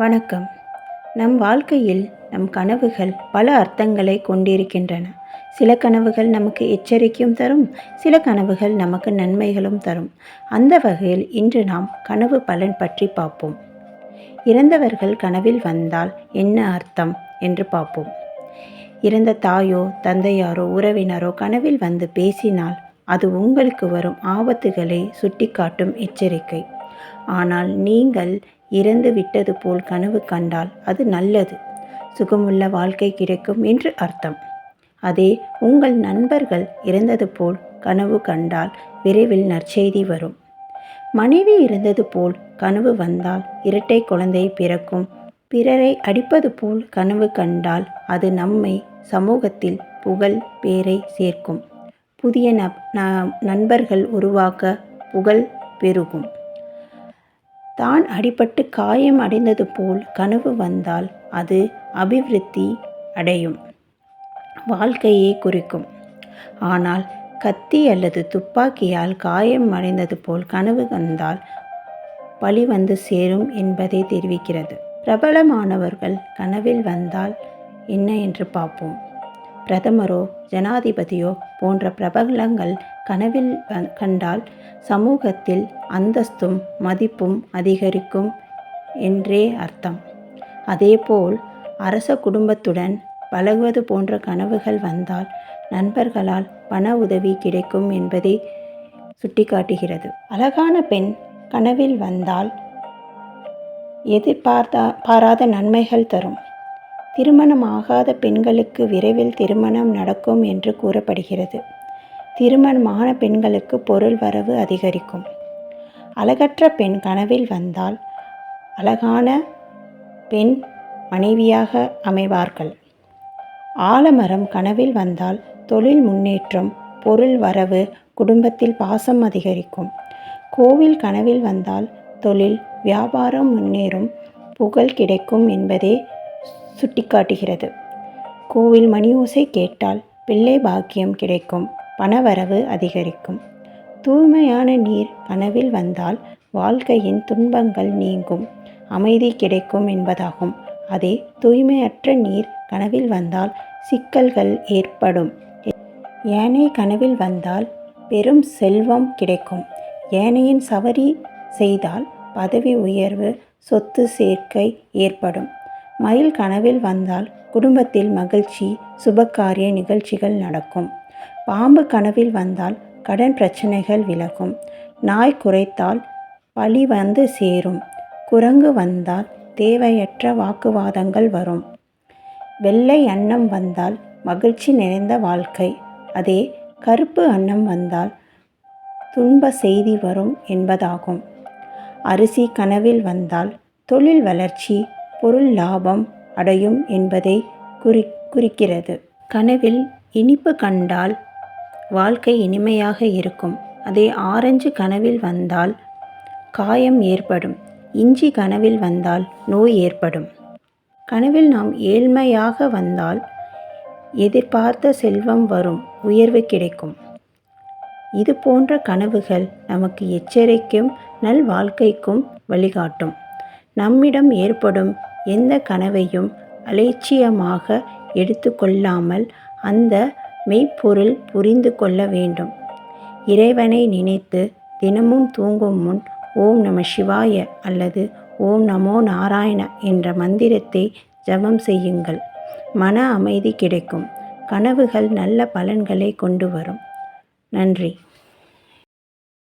வணக்கம். நம் வாழ்க்கையில் நம் கனவுகள் பல அர்த்தங்களை கொண்டிருக்கின்றன. சில கனவுகள் நமக்கு எச்சரிக்கையும் தரும் சில கனவுகள் நமக்கு நன்மைகளும் தரும். அந்த வகையில் இன்று நாம் கனவு பலன் பற்றி பார்ப்போம். இறந்தவர்கள் கனவில் வந்தால் என்ன அர்த்தம் என்று பார்ப்போம். இறந்த தாயோ தந்தையாரோ உறவினரோ கனவில் வந்து பேசினால் அது உங்களுக்கு வரும் ஆபத்துகளை சுட்டிக்காட்டும் எச்சரிக்கை. ஆனால் நீங்கள் இறந்து விட்டது போல் கனவு கண்டால் அது நல்லது. சுகமுள்ள வாழ்க்கை கிடைக்கும் என்று அர்த்தம். அதே உங்கள் நண்பர்கள் இறந்தது போல் கனவு கண்டால் விரைவில் நற்செய்தி வரும். மனைவி இருந்தது போல் கனவு வந்தால் இரட்டை குழந்தை பிறக்கும். பிறரை அடிப்பது போல் கனவு கண்டால் அது நம்மை சமூகத்தில் புகழ் பேரை சேர்க்கும். புதிய நண்பர்கள் உருவாக்க புகழ் பெருகும். தான் அடிபட்டு காயம் அடைந்தது போல் கனவு வந்தால் அது அபிவிருத்தி அடையும். வாழ்க்கையை குறிக்கும். ஆனால் கத்தி அல்லது துப்பாக்கியால் காயம் அடைந்தது போல் கனவு வந்தால் பழி வந்து சேரும் என்பதை தெரிவிக்கிறது. பிரபலமானவர்கள் கனவில் வந்தால் என்ன என்று பார்ப்போம். பிரதமரோ ஜனாதிபதியோ போன்ற பிரபலங்கள் கனவில் கண்டால் சமூகத்தில் அந்தஸ்தும் மதிப்பும் அதிகரிக்கும் என்றே அர்த்தம். அதேபோல் அரச குடும்பத்துடன் பழகுவது போன்ற கனவுகள் வந்தால் நண்பர்களால் பண உதவி கிடைக்கும் என்பதை சுட்டிக்காட்டுகிறது. அழகான பெண் கனவில் வந்தால் எதிர்பார்த்தா பாராத நன்மைகள் தரும். திருமணம் ஆகாத பெண்களுக்கு விரைவில் திருமணம் நடக்கும் என்று கூறப்படுகிறது. திருமணமான பெண்களுக்கு பொருள் வரவு அதிகரிக்கும். அழகற்ற பெண் கனவில் வந்தால் அழகான பெண் மனைவியாக அமைவார்கள். ஆலமரம் கனவில் வந்தால் தொழில் முன்னேற்றம் பொருள் வரவு குடும்பத்தில் பாசம் அதிகரிக்கும். கோவில் கனவில் வந்தால் தொழில் வியாபாரம் முன்னேறும் புகழ் கிடைக்கும் என்பதே சுட்டிக்காட்டுகிறது. கோவில் மணி ஓசை கேட்டால் பிள்ளை பாக்கியம் கிடைக்கும். பணவரவு அதிகரிக்கும். தூய்மையான நீர் கனவில் வந்தால் வாழ்க்கையின் துன்பங்கள் நீங்கும். அமைதி கிடைக்கும் என்பதாகும். அதே தூய்மையற்ற நீர் கனவில் வந்தால் சிக்கல்கள் ஏற்படும். ஏனை கனவில் வந்தால் பெரும் செல்வம் கிடைக்கும். ஏனையின் சவரி செய்தால் பதவி உயர்வு சொத்து சேர்க்கை ஏற்படும். மயில் கனவில் வந்தால் குடும்பத்தில் மகிழ்ச்சி சுபகாரிய நிகழ்ச்சிகள் நடக்கும். பாம்பு கனவில் வந்தால் கடன் பிரச்சனைகள் விலகும். நாய் குறைத்தால் பழி வந்து சேரும். குரங்கு வந்தால் தேவையற்ற வாக்குவாதங்கள் வரும். வெள்ளை அன்னம் வந்தால் மகிழ்ச்சி நிறைந்த வாழ்க்கை. அதே கருப்பு அன்னம் வந்தால் துன்ப செய்தி வரும் என்பதாகும். அரிசி கனவில் வந்தால் தொழில் வளர்ச்சி பொருள் லாபம் அடையும் என்பதை குறி குறிக்கிறது. கனவில் இனிப்பு கண்டால் வாழ்க்கை இனிமையாக இருக்கும். அதே ஆரஞ்சு கனவில் வந்தால் காயம் ஏற்படும். இஞ்சி கனவில் வந்தால் நோய் ஏற்படும். கனவில் நாம் ஏழ்மையாக வந்தால் எதிர்பார்த்த செல்வம் வரும் உயர்வு கிடைக்கும். இது போன்ற கனவுகள் நமக்கு எச்சரிக்கும் நல் வாழ்க்கைக்கும் வழிகாட்டும். நம்மிடம் ஏற்படும் எந்த கனவையும் அலட்சியமாக எடுத்துக்கொள்ளாமல் அந்த மெய்ப்பொருள் புரிந்து கொள்ள வேண்டும். இறைவனை நினைத்து தினமும் தூங்கும் முன் ஓம் நம சிவாய அல்லது ஓம் நமோ நாராயண என்ற மந்திரத்தை ஜபம் செய்யுங்கள். மன அமைதி கிடைக்கும். கனவுகள் நல்ல பலன்களை கொண்டு வரும். நன்றி.